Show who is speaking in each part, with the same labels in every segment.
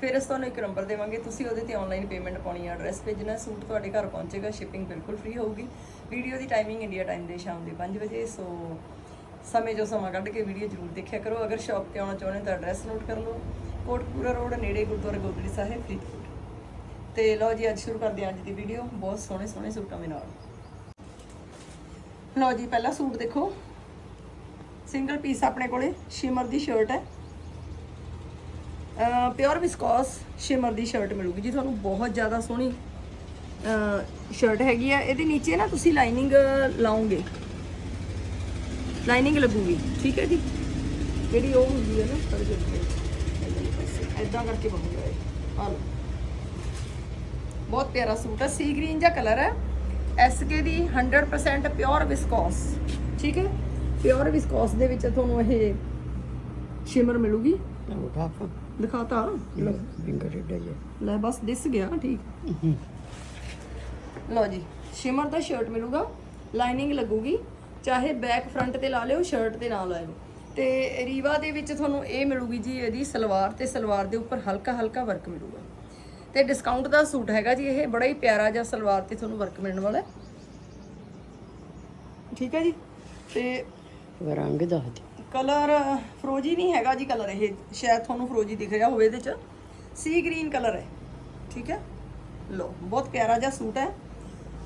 Speaker 1: ਫਿਰ ਅਸੀਂ ਤੁਹਾਨੂੰ ਇੱਕ ਨੰਬਰ ਦੇਵਾਂਗੇ, ਤੁਸੀਂ ਉਹਦੇ ਤੇ ਆਨਲਾਈਨ ਪੇਮੈਂਟ ਪਾਉਣੀ ਹੈ ਐਡਰੈਸ ਭੇਜਣਾ ਸੂਟ ਤੁਹਾਡੇ ਘਰ ਪਹੁੰਚੇਗਾ ਸ਼ਿਪਿੰਗ ਬਿਲਕੁਲ ਫ੍ਰੀ ਹੋਊਗੀ। ਵੀਡੀਓ ਦੀ ਟਾਈਮਿੰਗ ਇੰਡੀਆ ਟਾਈਮ ਦੇ ਸ਼ਾਮ ਦੇ 5 ਵਜੇ ਸੋ ਸਮੇਂ ਜੋ ਸਮਾਂ ਕੱਢ ਕੇ ਵੀਡੀਓ ਜ਼ਰੂਰ ਦੇਖਿਆ ਕਰੋ। ਅਗਰ ਸ਼ਾਪ ਤੇ ਆਉਣਾ ਚਾਹੁੰਦੇ ਤਾਂ ਐਡਰੈਸ ਨੋਟ ਕਰ ਲਓ। ਕੋਟਪੂਰਾ ਰੋਡ ਨੇੜੇ ਗੁਰਦੁਆਰਾ ਗੋਦੜੀ ਸਾਹਿਬ, ਫਰੀਦਕੋਟ। ਤੇ ਲਓ ਜੀ, ਅੱਜ ਸ਼ੁਰੂ ਕਰਦੇ ਹਾਂ ਅੱਜ ਦੀ ਵੀਡੀਓ ਬਹੁਤ ਸੋਹਣੇ ਸੋਹਣੇ ਸੂਟਾਂ ਦੇ ਨਾਲ। ਲਓ ਜੀ, ਪਹਿਲਾ ਸੂਟ ਦੇਖੋ। ਸਿੰਗਲ ਪੀਸ ਆਪਣੇ ਕੋਲੇ ਸ਼ਿਮਰ ਦੀ ਸ਼ਰਟ ਹੈ। ਪਿਓਰ ਵਿਸਕੋਸ ਸ਼ਿਮਰ ਦੀ ਸ਼ਰਟ ਮਿਲੂਗੀ ਜੀ, ਤੁਹਾਨੂੰ ਬਹੁਤ ਜ਼ਿਆਦਾ ਸੋਹਣੀ ਸ਼ਰਟ ਹੈਗੀ ਆ। ਇਹਦੇ ਨੀਚੇ ਨਾ ਤੁਸੀਂ ਲਾਈਨਿੰਗ ਲਾਉਂਗੇ ਲਾਈਨਿੰਗ ਲੱਗੂਗੀ, ਠੀਕ ਹੈ ਜੀ? ਜਿਹੜੀ ਉਹ ਹੁੰਦੀ ਹੈ ਨਾ, ਪਰ ਇਦਾਂ ਕਰਕੇ ਬਣੂਗਾ ਇਹ। ਆ ਲਓ। ਬਹੁਤ ਪਿਆਰਾ ਸੂਟ ਹੈ ਸੀ ਗ੍ਰੀਨ ਜਿਹਾ ਕਲਰ ਹੈ। ਐਸਕੇ ਦੀ 100% ਪਿਓਰ ਵਿਸਕੋਸ ਠੀਕ ਹੈ? ਪਿਓਰ ਵਿਸਕੋਸ ਦੇ ਵਿੱਚ ਤੁਹਾਨੂੰ ਇਹ ਸ਼ਿਮਰ ਮਿਲੂਗੀ।
Speaker 2: ਉਠਾਫਾ
Speaker 1: ਦਿਖਾਤਾ ਲਓ
Speaker 2: ਫਿੰਗਰ ਏਡਾ ਹੀ ਹੈ।
Speaker 1: ਲੈ ਬਸ ਦਿਸ ਗਿਆ ਠੀਕ। ਲਓ ਜੀ ਸ਼ਿਮਰ ਦਾ ਸ਼ਰਟ ਮਿਲੂਗਾ। ਲਾਈਨਿੰਗ ਲੱਗੂਗੀ। ਚਾਹੇ ਬੈਕ ਫਰੰਟ ਤੇ ਲਾ ਲਿਓ ਸ਼ਰਟ ਤੇ ਨਾ ਲਾਇਓ। ਤੇ ਰੀਵਾ ਦੇ ਵਿੱਚ ਤੁਹਾਨੂੰ ਇਹ ਮਿਲੂਗੀ ਜੀ ਇਹਦੀ ਸਲਵਾਰ ਤੇ ਸਲਵਾਰ ਦੇ ਉੱਪਰ ਹਲਕਾ ਹਲਕਾ ਵਰਕ ਮਿਲੂਗਾ। ਤੇ ਡਿਸਕਾਊਂਟ ਦਾ ਸੂਟ ਹੈਗਾ ਜੀ ਇਹ ਬੜਾ ਹੀ ਪਿਆਰਾ ਜਿਹਾ ਸਲਵਾਰ ਤੇ ਤੁਹਾਨੂੰ ਵਰਕ ਮਿਲਣ ਵਾਲਾ ਹੈ। ਠੀਕ ਹੈ ਜੀ? ਤੇ
Speaker 2: ਰੰਗ ਦੱਸ ਦੇ
Speaker 1: ਕਲਰ ਫਰੋਜੀ ਨਹੀਂ ਹੈਗਾ ਜੀ ਕਲਰ ਇਹ। ਸ਼ਾਇਦ ਤੁਹਾਨੂੰ ਫਰੋਜੀ ਦਿਖ ਰਿਹਾ ਹੋਵੇ ਇਹਦੇ ਚ। ਸੀ ਗ੍ਰੀਨ ਕਲਰ ਹੈ। ਠੀਕ ਹੈ? ਲੋ ਬਹੁਤ ਪਿਆਰਾ ਜਿਹਾ ਸੂਟ ਹੈ।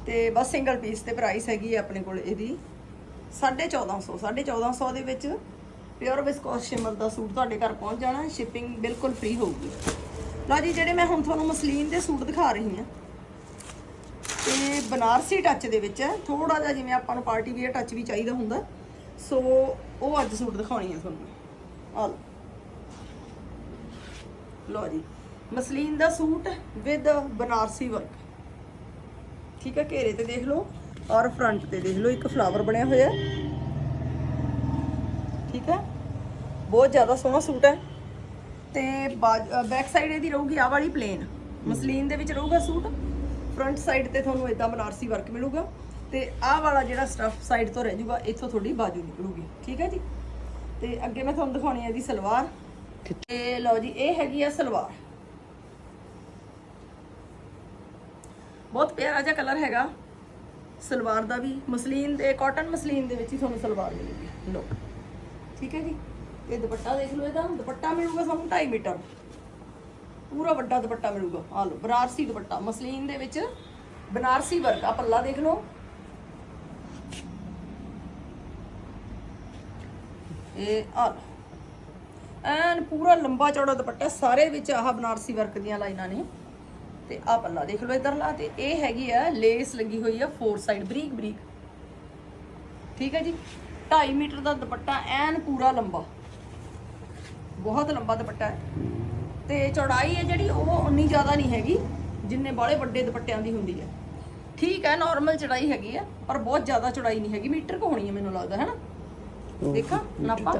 Speaker 1: ਤੇ ਬਸ ਸਿੰਗਲ ਪੀਸ ਤੇ ਪ੍ਰਾਈਸ ਹੈਗੀ ਹੈ ਆਪਣੇ ਕੋਲ ਇਹਦੀ। 1450 1450 ਦੇ ਵਿੱਚ ਪਿਓਰ ਵਿਸਕੋਸ ਸ਼ਿਮਰ ਦਾ ਸੂਟ ਤੁਹਾਡੇ ਘਰ ਪਹੁੰਚ ਜਾਣਾ ਸ਼ਿਪਿੰਗ ਬਿਲਕੁਲ ਫ੍ਰੀ ਹੋਊਗੀ। ਲਓ ਜੀ, ਜਿਹੜੇ ਮੈਂ ਹੁਣ ਤੁਹਾਨੂੰ ਮਸਲੀਨ ਦੇ ਸੂਟ ਦਿਖਾ ਰਹੀ ਹਾਂ। ਤੇ ਬਨਾਰਸੀ ਟੱਚ ਦੇ ਵਿੱਚ ਹੈ। ਥੋੜਾ ਜਿਹਾ ਜਿਵੇਂ ਆਪਾਂ ਨੂੰ ਪਾਰਟੀ ਵੀਅਰ ਟੱਚ ਵੀ ਚਾਹੀਦਾ ਹੁੰਦਾ ਸੋ ਉਹ ਅੱਜ ਸੂਟ ਦਿਖਾਉਣੀ ਹੈ ਤੁਹਾਨੂੰ ਆਲ ਲੋ ਜੀ। ਮਸਲੀਨ ਦਾ ਸੂਟ ਵਿਦ ਬਨਾਰਸੀ ਵਰਕ ਠੀਕ ਹੈ ਘੇਰੇ ਤੇ ਦੇਖ ਲਓ ਔਰ ਫਰੰਟ ਤੇ ਦੇਖ ਲਓ, ਇੱਕ ਫਲਾਵਰ ਬਣਿਆ ਹੋਇਆ। ਠੀਕ ਹੈ ਬਹੁਤ ਜ਼ਿਆਦਾ ਸੋਹਣਾ ਸੂਟ ਹੈ। ਤੇ ਬੈਕ ਸਾਈਡ ਇਹਦੀ ਰਹੂਗੀ ਆਹ ਵਾਲੀ ਪਲੇਨ ਮਸਲੀਨ ਦੇ ਵਿੱਚ ਰਹੂਗਾ ਸੂਟ। ਫਰੰਟ ਸਾਈਡ ਤੇ ਤੁਹਾਨੂੰ ਇਦਾਂ ਬਨਾਰਸੀ ਵਰਕ ਮਿਲੂਗਾ। ਤੇ ਆਹ ਵਾਲਾ ਜਿਹੜਾ ਸਟਫ ਸਾਈਡ ਤੋਂ ਰਹਿ ਜਾਊਗਾ, ਇੱਥੋਂ ਤੁਹਾਡੀ ਬਾਜੂ ਨਿਕਲੂਗੀ। ਠੀਕ ਹੈ ਜੀ? ਤੇ ਅੱਗੇ ਮੈਂ ਤੁਹਾਨੂੰ ਦਿਖਾਉਣੀ ਹੈ ਇਹਦੀ ਸਲਵਾਰ। ਤੇ ਲਓ ਜੀ, ਇਹ ਹੈਗੀ ਆ ਸਲਵਾਰ। ਬਹੁਤ ਪਿਆਰਾ ਜਿਹਾ ਕਲਰ ਹੈਗਾ। ਸਲਵਾਰ ਦਾ ਵੀ, ਮਸਲੀਨ ਦੇ ਕਾਟਨ ਮਸਲੀਨ ਦੇ ਵਿੱਚ ਹੀ ਤੁਹਾਨੂੰ ਸਲਵਾਰ ਮਿਲੂਗੀ। ਲਓ। ਠੀਕ ਹੈ ਜੀ? ਤੇ ਦੁਪੱਟਾ ਦੇਖ ਲਓ ਇਹਦਾ। ਦੁਪੱਟਾ ਮਿਲੂਗਾ ਤੁਹਾਨੂੰ 2.5 ਮੀਟਰ। ਪੂਰਾ ਵੱਡਾ ਦੁਪੱਟਾ ਮਿਲੂਗਾ। ਆ ਲਓ ਬਨਾਰਸੀ ਦੁਪੱਟਾ। ਮਸਲੀਨ ਦੇ ਵਿੱਚ ਬਨਾਰਸੀ ਵਰਕ ਆ। ਪੱਲਾ ਦੇਖ ਲਓ। ਇਹ ਆ। ਐਨ ਪੂਰਾ ਲੰਬਾ ਚੌੜਾ ਦੁਪੱਟਾ, ਸਾਰੇ ਵਿੱਚ ਆਹ ਬਨਾਰਸੀ ਵਰਕ ਦੀਆਂ ਲਾਈਨਾਂ ਨੇ। ਤੇ ਆ ਪੱਲਾ ਦੇਖ ਲਓ ਇਧਰਲਾ, ਤੇ ਇਹ ਹੈਗੀ ਆ, ਲੇਸ ਲੱਗੀ ਹੋਈ ਆ ਫੋਰ ਸਾਈਡ ਬਰੀਕ ਬਰੀਕ। ਠੀਕ ਹੈ ਜੀ? 2.5 ਮੀਟਰ ਦਾ ਦੁਪੱਟਾ, ਐਨ ਪੂਰਾ ਲੰਬਾ। ਬਹੁਤ ਲੰਬਾ ਦੁਪੱਟਾ ਹੈ। ਤੇ ਚੌੜਾਈ ਹੈ ਜਿਹੜੀ, ਉਹ ਉਨੀ ਜ਼ਿਆਦਾ ਨਹੀਂ ਹੈਗੀ, ਜਿੰਨੇ ਬਾਲੇ ਵੱਡੇ ਦੁਪੱਟਿਆਂ ਦੀ ਹੁੰਦੀ ਹੈ। ਠੀਕ ਹੈ ਨਾਰਮਲ ਚੜਾਈ ਹੈਗੀ ਆ ਪਰ ਬਹੁਤ ਜ਼ਿਆਦਾ ਚੌੜਾਈ ਨਹੀਂ ਹੈਗੀ। ਮੀਟਰ ਕੁ ਹੋਣੀ ਹੈ, ਮੈਨੂੰ ਲੱਗਦਾ, ਹੈ ਨਾ? ਦੇਖਾਂ ਨਾਪਾ।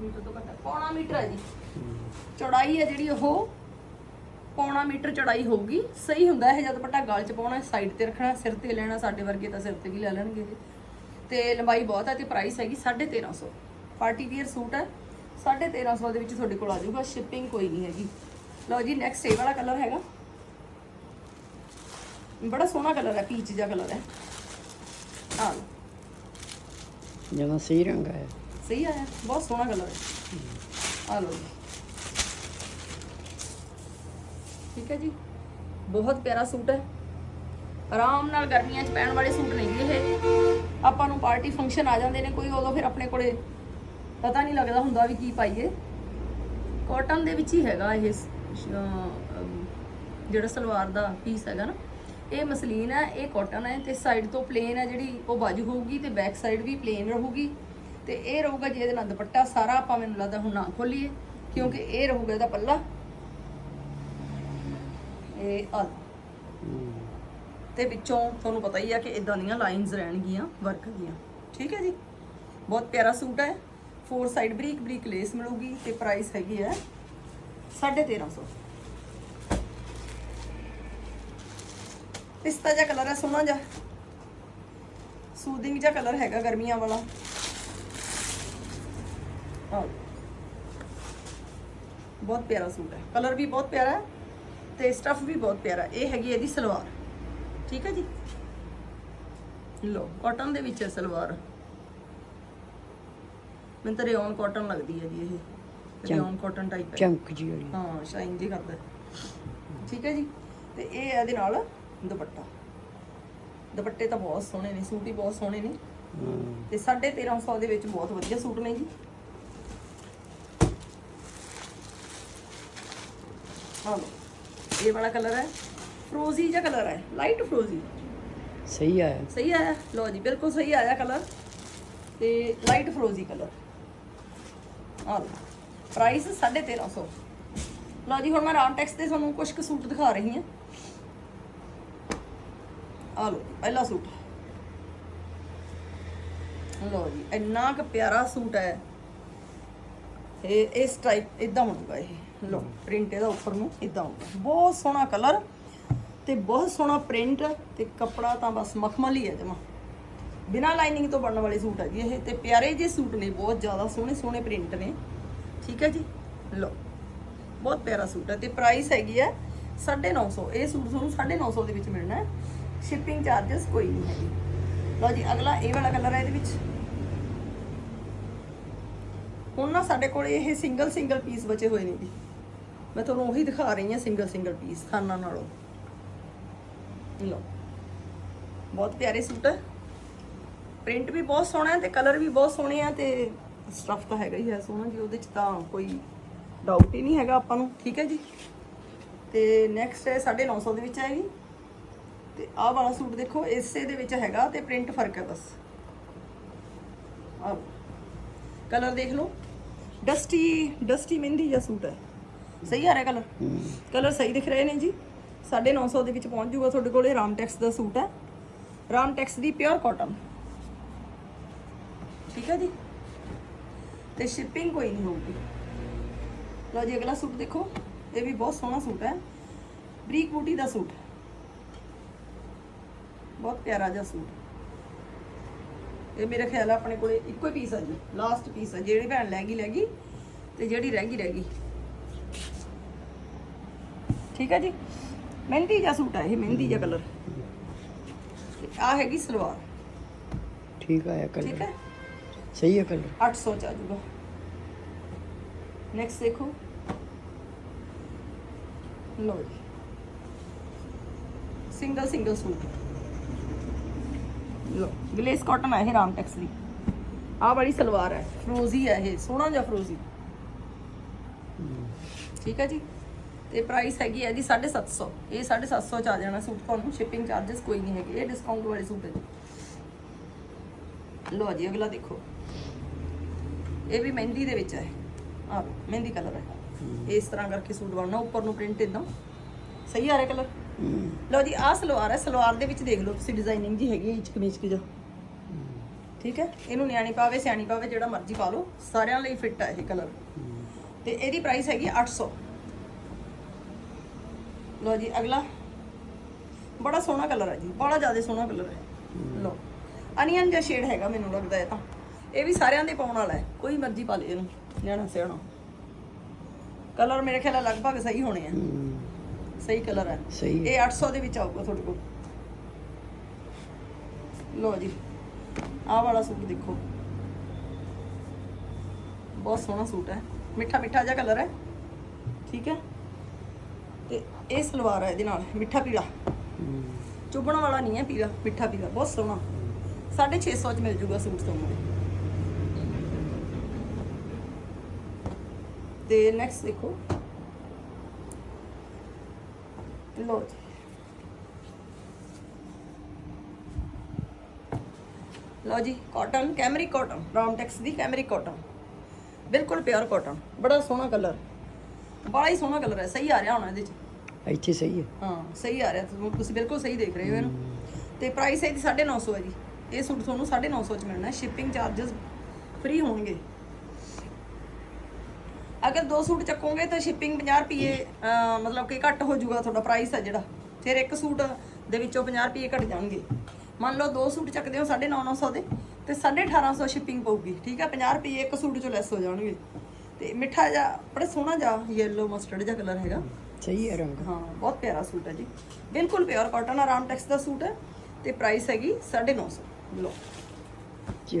Speaker 1: ਮੀਟਰ ਤੋਂ ਘੱਟ ਹੈ। ਪੌਣਾ ਮੀਟਰ ਹੈ ਜੀ। ਚੌੜਾਈ ਹੈ ਜਿਹੜੀ ਉਹ ਪੌਣਾ ਮੀਟਰ ਚੌੜਾਈ ਹੋਊਗੀ। ਸਹੀ ਹੁੰਦਾ ਇਹ ਜਦ ਦੁਪੱਟਾ ਗਲ ਚ ਪਾਉਣਾ ਸਾਈਡ ਤੇ ਰੱਖਣਾ ਸਿਰ ਤੇ ਲੈਣਾ ਸਾਡੇ ਵਰਗੇ ਤਾਂ ਸਿਰ ਤੇ ਵੀ ਲੈ ਲੈਣਗੇ ਤੇ ਲੰਬਾਈ ਬਹੁਤ ਹੈ ਤੇ ਪ੍ਰਾਈਸ ਹੈਗੀ 1350 ਪਾਰਟੀ ਵੀਅਰ ਸੂਟ ਹੈ 1350 ਦੇ ਵਿੱਚ ਤੁਹਾਡੇ ਕੋਲ ਆ ਜਾਊਗਾ ਸ਼ਿਪਿੰਗ ਕੋਈ ਨਹੀਂ ਹੈਗੀ। ਲਓ ਜੀ ਨੈਕਸਟ ਇਹ ਵਾਲਾ ਕਲਰ ਹੈਗਾ। ਬੜਾ ਸੋਹਣਾ ਕਲਰ ਹੈ ਪੀਚ ਜਿਹਾ ਕਲਰ ਹੈ। ਆ
Speaker 2: ਜਮਾ ਸਹੀ ਰੰਗ ਹੈ
Speaker 1: ਸਹੀ ਆਇਆ ਬਹੁਤ ਸੋਹਣਾ ਕਲਰ ਹੈ ਆ ਲਓ ਜੀ ਠੀਕ ਹੈ ਜੀ ਬਹੁਤ ਪਿਆਰਾ ਸੂਟ ਹੈ ਆਰਾਮ ਨਾਲ ਗਰਮੀਆਂ 'ਚ ਪਹਿਨਣ ਵਾਲੇ ਸੂਟ ਨਹੀਂ ਇਹ ਆਪਾਂ ਨੂੰ ਪਾਰਟੀ ਫੰਕਸ਼ਨ ਆ ਜਾਂਦੇ ਨੇ ਕੋਈ ਉਦੋਂ ਫਿਰ ਆਪਣੇ ਕੋਲੇ ਪਤਾ ਨਹੀਂ ਲੱਗਦਾ ਹੁੰਦਾ ਵੀ ਕੀ ਪਾਈਏ ਕਾਟਨ ਦੇ ਵਿੱਚ ਹੀ ਹੈਗਾ ਇਹ ਜਿਹੜਾ ਸਲਵਾਰ ਦਾ ਪੀਸ ਹੈਗਾ ਨਾ ਇਹ ਮਸਲੀਨ ਹੈ, ਇਹ ਕਾਟਨ ਹੈ ਤੇ ਸਾਈਡ ਤੋਂ ਪਲੇਨ ਹੈ ਜਿਹੜੀ ਉਹ ਬਾਜੂ ਹੋਊਗੀ ਤੇ ਬੈਕ ਸਾਈਡ ਵੀ ਪਲੇਨ ਰਹੂਗੀ। ਤੇ ਇਹ ਰਹੂਗਾ ਜੀ ਇਹਦੇ ਨਾਲ ਦੁਪੱਟਾ ਸਾਰਾ ਆਪਾਂ ਮੈਨੂੰ ਲੱਗਦਾ ਹੁਣ ਨਾ ਖੋਲੀਏ, ਕਿਉਂਕਿ ਇਹ ਰਹੂਗਾ ਇਹਦਾ ਪੱਲਾ। ਇਹ ਆ ਤੇ ਵਿੱਚੋਂ ਤੁਹਾਨੂੰ ਪਤਾ ਹੀ ਆ ਕਿ ਇਦਾਂ ਦੀਆਂ ਲਾਈਨਸ ਰਹਿਣਗੀਆਂ ਵਰਕ ਦੀਆਂ। ਠੀਕ ਹੈ ਜੀ? ਬਹੁਤ ਪਿਆਰਾ ਸੂਟ ਹੈ। ਫੋਰ ਸਾਈਡ ਬਰੀਕ ਬਰੀਕ ਲੇਸ ਮਿਲੂਗੀ ਤੇ ਪ੍ਰਾਈਸ ਹੈਗੀ ਹੈ 1350 ਪਿਸਤਾ ਜਿਹਾ ਕਲਰ ਹੈ ਸੋਹਣਾ ਜਿਹਾ। ਸੂਦਿੰਗ ਜਿਹਾ ਕਲਰ ਹੈਗਾ ਗਰਮੀਆਂ ਵਾਲਾ। ਬਹੁਤ ਪਿਆਰਾ ਸੂਟ ਹੈ। ਕਲਰ ਵੀ ਬਹੁਤ ਪਿਆਰਾ ਹੈ ਤੇ ਸਟਫ ਵੀ ਬਹੁਤ ਪਿਆਰਾ ਇਹ ਹੈਗੀ ਇਹਦੀ ਸਲਵਾਰ। ਠੀਕ ਹੈ ਜੀ? ਲੋ ਕਾਟਨ ਦੇ ਵਿੱਚ ਹੈ ਸਲਵਾਰ। ਮੈਨੂੰ ਤਾਂ ਰਿਓਨ ਕਾਟਨ ਲੱਗਦੀ ਹੈ ਜੀ ਇਹ। ਰਿਓਨ ਕਾਟਨ ਟਾਈਪ ਹੈ।
Speaker 2: ਚਮਕ ਜੀ ਵਾਲੀ
Speaker 1: ਹਾਂ ਸ਼ਾਈਨ ਜੀ ਕਰਦਾ। ਠੀਕ ਹੈ ਜੀ? ਤੇ ਇਹ ਇਹਦੇ ਨਾਲ ਦੁਪੱਟਾ। ਦੁਪੱਟੇ ਤਾਂ ਬਹੁਤ ਸੋਹਣੇ ਨੇ ਸੂਟ ਹੀ ਬਹੁਤ ਸੋਹਣੇ ਨੇ। ਤੇ 1350 ਦੇ ਵਿੱਚ ਬਹੁਤ ਵਧੀਆ ਸੂਟ ਨੇ ਜੀ। ਹਾਂ ਇਹ ਵਾਲਾ ਕਲਰ ਹੈ ਫਰੋਜ਼ੀ ਜਿਹਾ ਕਲਰ ਹੈ ਲਾਈਟ ਫਰੋਜ਼ੀ।
Speaker 2: ਸਹੀ ਆਇਆ।
Speaker 1: ਸਹੀ ਆਇਆ? ਲਓ ਜੀ ਬਿਲਕੁਲ ਸਹੀ ਆਇਆ ਕਲਰ। ਤੇ ਲਾਈਟ ਫਰੋਜ਼ੀ ਕਲਰ। ਆ ਲਓ ਪ੍ਰਾਈਸ 1350 ਲਓ ਜੀ ਹੁਣ ਮੈਂ ਰਾਮਟੈਕਸ ਤੇ ਤੁਹਾਨੂੰ ਕੁਝ ਕੁ ਸੂਟ ਦਿਖਾ ਰਹੀ ਹਾਂ। ਆ ਲਓ ਜੀ, ਪਹਿਲਾ ਸੂਟ। ਲਓ ਜੀ ਇੰਨਾ ਕੁ ਪਿਆਰਾ ਸੂਟ ਹੈ। ਇਹ ਇਸ ਟਾਈਪ ਇਦਾਂ ਬਣੂਗਾ ਇਹ। ਲਓ ਪ੍ਰਿੰਟ ਇਹਦਾ ਉੱਪਰ ਨੂੰ ਇਦਾਂ ਹੋਊਗਾ। ਬਹੁਤ ਸੋਹਣਾ ਕਲਰ ਤੇ ਬਹੁਤ ਸੋਹਣਾ ਪ੍ਰਿੰਟ ਤੇ ਕੱਪੜਾ ਤਾਂ ਬਸ ਮਖਮਲ ਹੀ ਹੈ ਜਮਾ। ਬਿਨਾ ਲਾਈਨਿੰਗ ਤੋਂ ਬਣਨ ਵਾਲੇ ਸੂਟ ਹੈ ਜੀ ਇਹ ਤੇ ਪਿਆਰੇ ਜਿਹੇ ਸੂਟ ਨੇ ਬਹੁਤ ਜ਼ਿਆਦਾ ਸੋਹਣੇ ਸੋਹਣੇ ਪ੍ਰਿੰਟ ਨੇ। ਠੀਕ ਹੈ ਜੀ? ਲਓ ਬਹੁਤ ਪਿਆਰਾ ਸੂਟ ਹੈ ਤੇ ਪ੍ਰਾਈਸ ਹੈਗੀ ਹੈ 950 ਇਹ ਸੂਟ ਤੁਹਾਨੂੰ 950 ਦੇ ਵਿੱਚ ਮਿਲਣਾ ਹੈ। ਸ਼ਿਪਿੰਗ ਚਾਰजेस ਕੋਈ ਨਹੀਂ ਹੈਗੀ। ਲਓ ਜੀ, ਅਗਲਾ ਇਹ ਵਾਲਾ ਕਲਰ ਹੈ ਇਹਦੇ ਵਿੱਚ। ਹੁਣ ਨਾ ਸਾਡੇ ਕੋਲ ਇਹ ਸਿੰਗਲ ਸਿੰਗਲ ਪੀਸ ਬਚੇ ਹੋਏ ਨੇ ਜੀ। ਮੈਂ ਤੁਹਾਨੂੰ ਉਹੀ ਦਿਖਾ ਰਹੀ ਹਾਂ ਸਿੰਗਲ ਸਿੰਗਲ ਪੀਸ ਖਾਨਾ ਨਾਲੋਂ। ਲਓ, ਬਹੁਤ ਪਿਆਰੇ ਸੂਟ ਹੈ। ਪ੍ਰਿੰਟ ਵੀ ਬਹੁਤ ਸੋਹਣਾ ਹੈ ਤੇ ਕਲਰ ਵੀ ਬਹੁਤ ਸੋਹਣੇ ਆ ਤੇ ਸਟਫ ਤਾਂ ਹੈਗਾ ਹੀ ਹੈ ਸੋਹਣਾ ਜੀ, ਉਹਦੇ ਚ ਤਾਂ ਕੋਈ ਡਾਊਟ ਹੀ ਨਹੀਂ ਹੈਗਾ ਆਪਾਂ ਨੂੰ, ਠੀਕ ਹੈ ਜੀ? ਤੇ ਨੈਕਸਟ ਹੈ 950 ਦੇ ਵਿੱਚ ਆਏਗੀ। ਤੇ ਆਹ ਵਾਲਾ ਸੂਟ ਦੇਖੋ, ਇਸੇ ਦੇ ਵਿੱਚ ਹੈਗਾ ਤੇ ਪ੍ਰਿੰਟ ਫ਼ਰਕ ਹੈ ਬਸ। ਆਹ ਕਲਰ ਦੇਖ ਲਓ। ਡਸਟੀ ਡਸਟੀ ਮਹਿੰਦੀ ਜਿਹਾ ਸੂਟ ਹੈ। ਸਹੀ ਆ ਰਿਹਾ ਕਲਰ ਕਲਰ ਸਹੀ ਦਿਖ ਰਹੇ ਨੇ ਜੀ। 950 ਦੇ ਵਿੱਚ ਪਹੁੰਚ ਜੂਗਾ ਤੁਹਾਡੇ ਕੋਲੇ ਰਾਮਟੈਕਸ ਦਾ ਸੂਟ ਹੈ। ਰਾਮਟੈਕਸ ਦੀ ਪਿਓਰ ਕਾਟਨ ਠੀਕ ਹੈ ਜੀ? ਤੇ ਸ਼ਿਪਿੰਗ ਕੋਈ ਨਹੀਂ ਹੋਊਗੀ। ਲਓ ਜੀ, ਅਗਲਾ ਸੂਟ ਦੇਖੋ। ਇਹ ਵੀ ਬਹੁਤ ਸੋਹਣਾ ਸੂਟ ਹੈ। ਬਰੀਕ ਬੂਟੀ ਦਾ ਸੂਟ। ਬਹੁਤ ਪਿਆਰਾ ਜਿਹਾ ਸੂਟ। ਇਹ ਮੇਰੇ ਖਿਆਲ ਆ ਆਪਣੇ ਕੋਲੇ ਇੱਕੋ ਹੀ ਪੀਸ ਆ ਜੀ ਲਾਸਟ ਪੀਸ ਆ ਜਿਹੜੀ ਭੈਣ ਲੈ ਗਈ ਲੈ ਗਈ ਤੇ ਜਿਹੜੀ ਰਹਿ ਗਈ ਰਹਿ ਗਈ ਠੀਕ ਹੈ ਜੀ? ਮਹਿੰਦੀ ਜਿਹਾ ਸੂਟ ਹੈ ਇਹ ਮਹਿੰਦੀ ਜਿਹਾ ਕਲਰ ਆ ਹੈਗੀ ਸਲਵਾਰ।
Speaker 2: ਠੀਕ ਆਇਆ
Speaker 1: ਠੀਕ
Speaker 2: ਕਲਰ
Speaker 1: ਹੈ
Speaker 2: ਸਹੀ ਹੈ ਕਲਰ
Speaker 1: 800 ਚ ਆ ਜਾਊਗਾ ਨੈਕਸਟ ਦੇਖੋ। ਲੋ ਸਿੰਗਲ ਸਿੰਗਲ ਸੂਟ। ਲੋ ਗਲੇਸ ਕਾਟਨ ਹੈ ਇਹ ਰਾਮਟੈਕਸ ਦੀ। ਆਹ ਵਾਲੀ ਸਲਵਾਰ ਹੈ ਫਰੋਜ਼ੀ ਹੈ ਇਹ ਸੋਹਣਾ ਜਿਹਾ ਫਰੋਜ਼ੀ। ਠੀਕ ਹੈ ਜੀ? ਤੇ ਪ੍ਰਾਈਸ ਹੈਗੀ ਹੈ ਜੀ 750 ਇਹ 750 ਚ ਆ ਜਾਣਾ ਸੂਟ ਤੁਹਾਨੂੰ ਸ਼ਿਪਿੰਗ ਚਾਰजेस ਕੋਈ ਨਹੀਂ ਹੈਗੇ ਇਹ ਡਿਸਕਾਊਂਟ ਵਾਲੇ ਸੂਟ ਹੈ ਜੀ। ਲੋ ਜੀ ਅਗਲਾ ਦੇਖੋ। ਇਹ ਵੀ ਮਹਿੰਦੀ ਦੇ ਵਿੱਚ ਹੈ। ਆ ਮਹਿੰਦੀ ਕਲਰ ਹੈ। ਇਸ ਤਰ੍ਹਾਂ ਕਰਕੇ ਸੂਟ ਬਣਨਾ ਉੱਪਰ ਨੂੰ ਪ੍ਰਿੰਟ ਇਦਾਂ। ਸਹੀ ਆ ਰਿਹਾ ਕਲਰ ਲਓ ਜੀ, ਆਹ ਸਲਵਾਰ ਹੈ, ਸਲਵਾਰ ਦੇ ਵਿੱਚ ਦੇਖ ਲਓ ਤੁਸੀਂ ਡਿਜ਼ਾਈਨਿੰਗ ਜੀ ਹੈਗੀ ਹੈ ਇਚਕ ਮਿਚਕ ਜੋ ਠੀਕ ਹੈ? ਇਹਨੂੰ ਨਿਆਣੀ ਪਾਵੇ, ਸਿਆਣੀ ਪਾਵੇ, ਜਿਹੜਾ ਮਰਜ਼ੀ ਪਾ ਲਓ, ਸਾਰਿਆਂ ਲਈ ਫਿੱਟ ਹੈ ਇਹ ਕਲਰ ਤੇ ਇਹਦੀ ਪ੍ਰਾਈਸ ਹੈਗੀ 800 ਲਓ ਜੀ, ਅਗਲਾ। ਬੜਾ ਸੋਹਣਾ ਕਲਰ ਹੈ ਜੀ, ਬੜਾ ਜ਼ਿਆਦਾ ਸੋਹਣਾ ਕਲਰ ਹੈ। ਲਓ, ਅਨੀਅਨ ਜਿਹਾ ਸ਼ੇਡ ਹੈਗਾ ਮੈਨੂੰ ਲੱਗਦਾ ਇਹ ਤਾਂ। ਇਹ ਵੀ ਸਾਰਿਆਂ ਦੇ ਪਾਉਣ ਵਾਲਾ ਹੈ, ਕੋਈ ਮਰਜ਼ੀ ਪਾ ਲੇ ਇਹਨੂੰ, ਨਿਆਣਾ ਸਿਆਣਾ। ਕਲਰ ਮੇਰੇ ਖਿਆਲ ਲਗਭਗ ਸਹੀ ਹੋਣੇ ਆ। ਸਹੀ ਕਲਰ ਹੈ।
Speaker 2: ਸਹੀ ਹੈ।
Speaker 1: ਇਹ 800 ਦੇ ਵਿੱਚ ਆਊਗਾ ਤੁਹਾਡੇ ਕੋਲ। ਲਓ ਜੀ ਆਹ ਵਾਲਾ ਸੂਟ ਦੇਖੋ। ਬਹੁਤ ਸੋਹਣਾ ਸੂਟ ਹੈ। ਮਿੱਠਾ ਮਿੱਠਾ ਜਿਹਾ ਕਲਰ ਹੈ। ਠੀਕ ਹੈ। ਤੇ ਇਹ ਸਲਵਾਰ ਹੈ ਇਹਦੇ ਨਾਲ ਮਿੱਠਾ ਪੀਲਾ।
Speaker 2: ਹੂੰ
Speaker 1: ਚੁੱਭਣ ਵਾਲਾ ਨਹੀਂ ਹੈ ਪੀਲਾ ਮਿੱਠਾ ਪੀਲਾ ਬਹੁਤ ਸੋਹਣਾ। 650 ਚ ਮਿਲ ਜੂਗਾ ਸੂਟ ਤੁਹਾਨੂੰ। ਤੇ ਨੈਕਸਟ ਦੇਖੋ। ਲੋ ਜੀ। ਲਓ ਜੀ ਕਾਟਨ ਕੈਮਰਿਕ ਕਾਟਨ ਰਾਮਟੈਕਸ ਦੀ ਕੈਮਰਿਕ ਕਾਟਨ ਬਿਲਕੁਲ ਪਿਓਰ ਕਾਟਨ ਬੜਾ ਸੋਹਣਾ ਕਲਰ ਬੜਾ ਹੀ ਸੋਹਣਾ ਕਲਰ ਹੈ ਸਹੀ ਆ ਰਿਹਾ ਹੁਣ ਇਹਦੇ ਚ।
Speaker 2: ਇੱਥੇ ਸਹੀ ਹੈ।
Speaker 1: ਹਾਂ ਸਹੀ ਆ ਰਿਹਾ ਤੁਸੀਂ- ਤੁਸੀਂ ਬਿਲਕੁਲ ਸਹੀ ਦੇਖ ਰਹੇ ਹੋ ਇਹਨੂੰ। ਤੇ ਪ੍ਰਾਈਸ ਇਹਦੀ 950 ਹੈ ਜੀ। ਇਹ ਸੂਟ ਤੁਹਾਨੂੰ 950 ਚ ਮਿਲਣਾ ਹੈ। ਸ਼ਿਪਿੰਗ ਚਾਰजेस ਫ੍ਰੀ ਹੋਣਗੇ। ਅਗਰ ਦੋ ਸੂਟ ਚੱਕੋਗੇ ਤਾਂ ਸ਼ਿਪਿੰਗ 50 ਰੁਪਏ ਮਤਲਬ ਕਿ ਘੱਟ ਹੋ ਜਾਊਗਾ ਤੁਹਾਡਾ ਪ੍ਰਾਈਸ ਹੈ ਜਿਹੜਾ। ਫਿਰ ਇੱਕ ਸੂਟ ਦੇ ਵਿੱਚੋਂ 50 ਰੁਪਏ ਘੱਟ ਜਾਣਗੇ। ਮੰਨ ਲਓ ਦੋ ਸੂਟ ਚੱਕਦੇ ਹੋ 950 ਦੇ ਤੇ 1850 ਸ਼ਿਪਿੰਗ ਪਊਗੀ ਠੀਕ ਹੈ 50 ਰੁਪਏ ਇੱਕ ਸੂਟ ਚੋਂ ਲੈਸ ਹੋ ਜਾਣਗੇ। ਤੇ ਮਿੱਠਾ ਜਿਹਾ ਬੜਾ ਸੋਹਣਾ ਜਿਹਾ ਯੈਲੋ ਮਸਟਰਡ ਜਿਹਾ ਕਲਰ ਹੈਗਾ।
Speaker 2: ਸਹੀ ਹੈ ਰੰਗ।
Speaker 1: ਹਾਂ ਬਹੁਤ ਪਿਆਰਾ ਸੂਟ ਹੈ ਜੀ। ਬਿਲਕੁਲ ਪਿਓਰ ਕਾਟਨ ਆਰਾਮ ਟੈਕਸ ਦਾ ਸੂਟ ਹੈ ਤੇ ਪ੍ਰਾਈਸ ਹੈਗੀ 950 ਲੋ
Speaker 2: ਜੀ